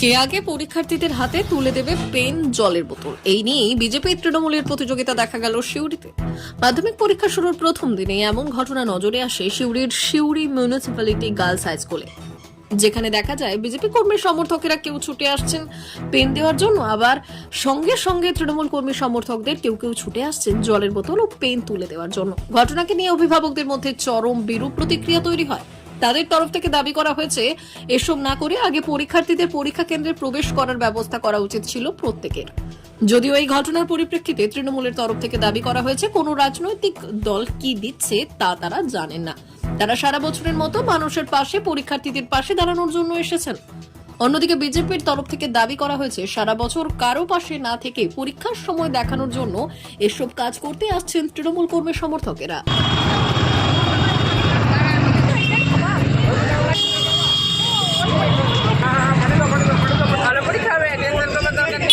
কে আগে পরীক্ষার্থীদের হাতে তুলে দেবে পেন জলের বোতল? এই নিয়েই বিজেপি তৃণমূলের প্রতিযোগিতা দেখা গেল সিউড়িতে। মাধ্যমিক পরীক্ষা শুরুর প্রথম দিনে এমন ঘটনা নজরে আসে সিউড়ির সিউড়ি মিউনিসিপ্যালিটি গার্লস হাই স্কুলে যেখানে দেখা যায় বিজেপি কর্মীর সমর্থকেরা কেউ ছুটে আসছেন পেন দেওয়ার জন্য, আবার সঙ্গে সঙ্গে তৃণমূল কর্মী সমর্থকদের কেউ কেউ ছুটে আসছেন জলের বোতল ও পেন তুলে দেওয়ার জন্য। ঘটনাকে নিয়ে অভিভাবকদের মধ্যে চরম বিরূপ প্রতিক্রিয়া তৈরি হয়। তাদের তরফ থেকে দাবি করা হয়েছে, এসব না করে আগে পরীক্ষার্থীদের পরীক্ষা কেন্দ্রে প্রবেশ করার ব্যবস্থা করা উচিত ছিল প্রত্যেকের। যদিও এই ঘটনার পরিপ্রেক্ষিতে তৃণমূলের তরফ থেকে দাবি করা হয়েছে, কোনো রাজনৈতিক দল কি দিচ্ছে তা তারা জানেন না। তারা সারা বছরের মতো মানুষের পাশে, পরীক্ষার্থীদের পাশে দাঁড়ানোর জন্য এসেছেন। অন্যদিকে বিজেপির তরফ থেকে দাবি করা হয়েছে, সারা বছর কারও পাশে না থেকে পরীক্ষার সময় দেখানোর জন্য এসব কাজ করতে আসছেন তৃণমূল কর্মী সমর্থকেরা ভালো পরীক্ষা হবে টেনশন করার দরকার নেই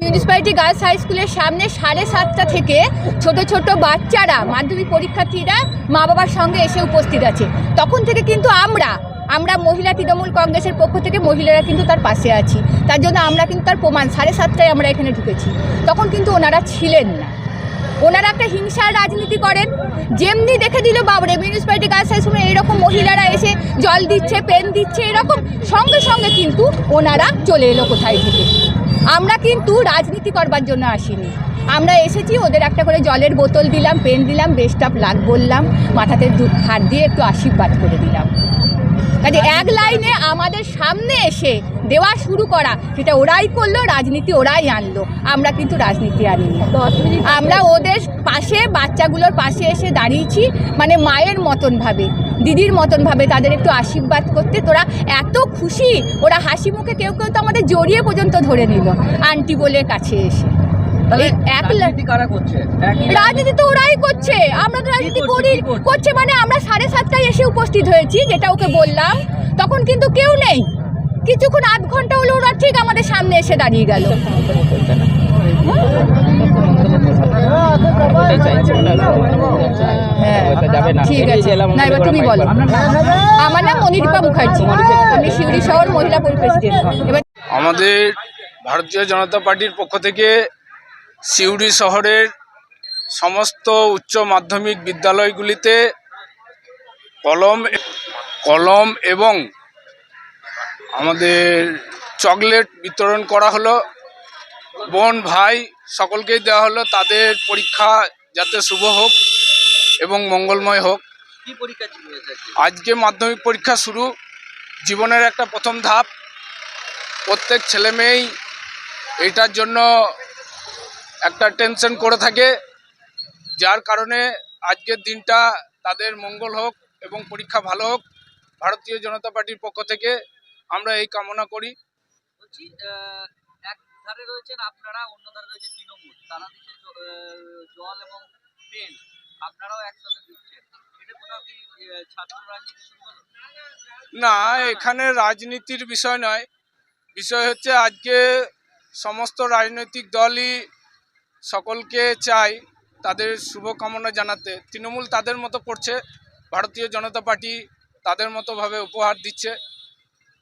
মিউনিসিপ্যালিটি গার্লস হাই স্কুলের সামনে সাড়ে সাতটা থেকে ছোট ছোট বাচ্চারা, মাধ্যমিক পরীক্ষার্থীরা মা বাবার সঙ্গে এসে উপস্থিত আছে। তখন থেকে কিন্তু আমরা আমরা মহিলা তৃণমূল কংগ্রেসের পক্ষ থেকে মহিলারা কিন্তু তার পাশে আছি। তার জন্য আমরা কিন্তু তার প্রমাণ, সাড়ে সাতটায় আমরা এখানে ঢুকেছি। তখন কিন্তু ওনারা ছিলেন না। ওনারা একটা হিংসার রাজনীতি করেন। যেমনি দেখে দিল, বাবরে মিউনিসিপ্যালিটি গার্লস হাই স্কুলে এরকম মহিলারা এসে জল দিচ্ছে, পেন দিচ্ছে, এরকম সঙ্গে সঙ্গে কিন্তু ওনারা চলে এলো কোথায় থেকে। আমরা কিন্তু রাজনীতি করবার জন্য আসিনি। আমরা এসেছি ওদের একটা করে জলের বোতল দিলাম পেন দিলাম বেস্ট অফ লাগ বললাম মাথাতে দু হাত দিয়ে একটু আশীর্বাদ করে দিলাম। কাজে এক লাইনে আমাদের সামনে এসে দেওয়া শুরু করা সেটা ওরাই করল রাজনীতি ওরাই আনলো আমরা কিন্তু রাজনীতি আনিনি। আমরা ওদের পাশে বাচ্চাগুলোর পাশে এসে দাঁড়িয়েছি মানে মায়ের মতন ভাবে দিদির মতন ভাবে তাদের একটু আশীর্বাদ করতে। তোরা এত খুশি ওরা হাসি মুখে কেউ কেউ তো আমাদের জড়িয়ে পর্যন্ত ধরে নিল আন্টি বলে কাছে এসে। রাজনীতি তো ওরাই করছে আমরা তো রাজনীতি করি। করছে? মানে আমরা সাড়ে সাতটায় এসে উপস্থিত হয়েছি যেটা ওকে বললাম। তখন কিন্তু কেউ নেই। কিছুক্ষণ আধ ঘণ্টা হলো ওরা ঠিক আমাদের সামনে এসে দাঁড়িয়ে গেল। ঠিক আছে। না এবার তুমি বলো। আমার নাম মনিরূপা মুখার্জি। আমি শিউরি শহর মহিলা পরিপ্রেসিডেন্ট এবার আমাদের ভারতীয় জনতা পার্টির পক্ষ থেকে সিউড়ি শহরের সমস্ত উচ্চ মাধ্যমিক বিদ্যালয়গুলিতে কলম কলম এবং আমাদের চকলেট বিতরণ করা হলো। বোন ভাই সকলকেই দেওয়া হলো। তাদের পরীক্ষা যাতে শুভ হোক। এবং মঙ্গলময় হোক। আজকে? মাধ্যমিক পরীক্ষা শুরু। জীবনের একটা প্রথম ধাপ। প্রত্যেক ছেলে মেয়েই এইটার জন্য একটা টেনশন করে থাকে। যার কারণে আজকের দিনটা তাদের মঙ্গল হোক এবং পরীক্ষা ভালো হোক। ভারতীয় জনতা পার্টির পক্ষ থেকে আমরা এই কামনা করি। এক ধারে রয়েছেন আপনারা অন্য ধারে রয়েছে তৃণমূল। তারা দিচ্ছে জল এবং পেন। না, এখানে রাজনীতির বিষয় নয়। বিষয় হচ্ছে আজকে সমস্ত রাজনৈতিক দলই সকলকে চাই তাদের শুভকামনা জানাতে। তৃণমূল তাদের মতো করছে, ভারতীয় জনতা পার্টি তাদের মতোভাবে উপহার দিচ্ছে।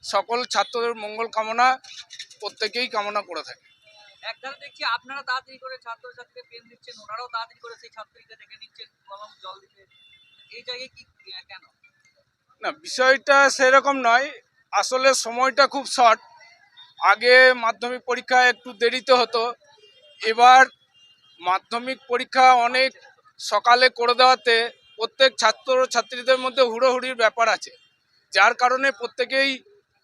সকল ছাত্রদের মঙ্গল কামনা প্রত্যেকেই কামনা করে থাকে। এক ধারে দেখছি, আপনারা তাড়াতাড়ি করে ছাত্রছাত্রীকে পেন দিচ্ছেন, ওনারাও তাড়াতাড়ি করে সেই ছাত্রীকে ডেকে নিচ্ছেন, কলম, জল দিতে। এই জায়গায় কি কেন? না, বিষয়টা সেরকম নয়। আসলে সময়টা খুব শর্ট। আগে মাধ্যমিক পরীক্ষা একটু দেরিতে হতো। এবার মাধ্যমিক পরীক্ষা অনেক সকালে করে দেওয়াতে প্রত্যেক ছাত্র ছাত্রীদের মধ্যে হুড়োহুড়ির ব্যাপার আছে। যার কারণে প্রত্যেকেই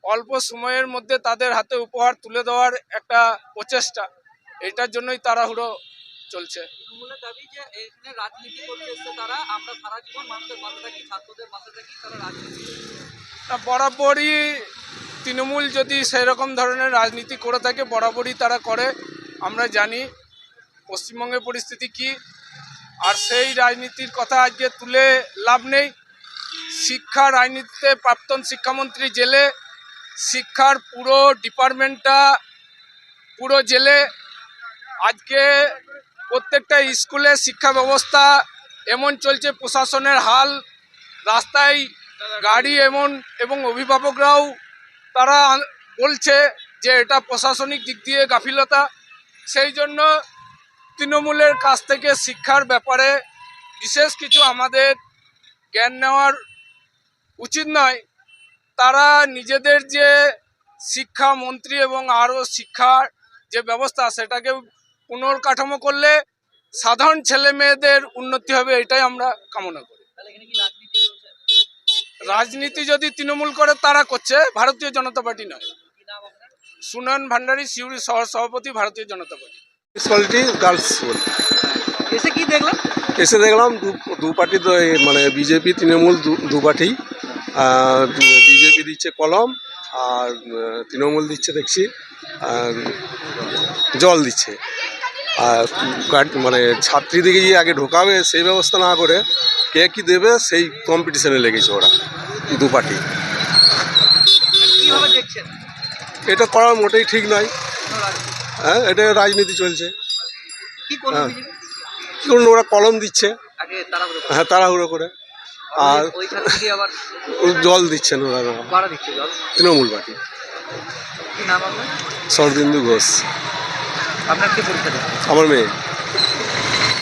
অল্প সময়ের মধ্যে তাদের হাতে উপহার তুলে দেওয়ার একটা প্রচেষ্টা। এটার জন্যই তাড়াহুড়ো চলছে। বরাবরই তৃণমূল যদি সেরকম ধরনের রাজনীতি করে থাকে বরাবরই তারা করে। আমরা জানি পশ্চিমবঙ্গের পরিস্থিতি কি আর সেই রাজনীতির কথা আজকে তুলে লাভ নেই। শিক্ষা রাজনীতিতে প্রাক্তন শিক্ষামন্ত্রী জেলে শিক্ষার পুরো ডিপার্টমেন্টটা, পুরো জেলে। আজকে প্রত্যেকটা স্কুলে শিক্ষা ব্যবস্থা এমন চলছে, প্রশাসনের হাল, রাস্তায় গাড়ি এমন, এবং অভিভাবকরাও তারা বলছে যে এটা প্রশাসনিক দিক দিয়ে গাফিলতা। সেই জন্য তৃণমূলের কাছ থেকে শিক্ষার ব্যাপারে বিশেষ কিছু আমাদের জ্ঞান নেওয়ার উচিত নয়। তারা নিজেদের যে শিক্ষামন্ত্রী এবং আরও শিক্ষার যে ব্যবস্থা সেটাকে পুনর্কাঠামো করলে সাধারণ ছেলে মেয়েদের উন্নতি হবে এটাই আমরা কামনা করি। তাহলে এখানে কি রাজনীতি যদি তৃণমূল করে তারা করছে ভারতীয় জনতা পার্টি নয়। কি নাম আপনার সুনয়ন ভান্ডারী সিউড়ি শহর সভাপতি Bharatiya Janata party. Municipality girls school. এসে কি দেখলাম? এসে দেখলাম দু পার্টি মানে বিজেপি তৃণমূল দু- দু পার্টি বিজেপি দিচ্ছে কলম আর তৃণমূল দিচ্ছে দেখছি জল দিচ্ছে। আর মানে ছাত্রীদিকে যে আগে ঢোকাবে সেই ব্যবস্থা না করে কে কি দেবে সেই কম্পিটিশনে লেগেছে ওরা দু পার্টি। এটা করা মোটেই ঠিক নয় হ্যাঁ এটা রাজনীতি চলছে। হ্যাঁ। ওরা কলম দিচ্ছে। হ্যাঁ তাড়াহুড়ো করে। আর আবার জল দিচ্ছেন ওরা বাড়া দিচ্ছে জল। তৃণমূল পার্টি। কি নাম আপনার? শরদিন্দু ঘোষ। আপনার কি পরীক্ষা আমার মেয়ে।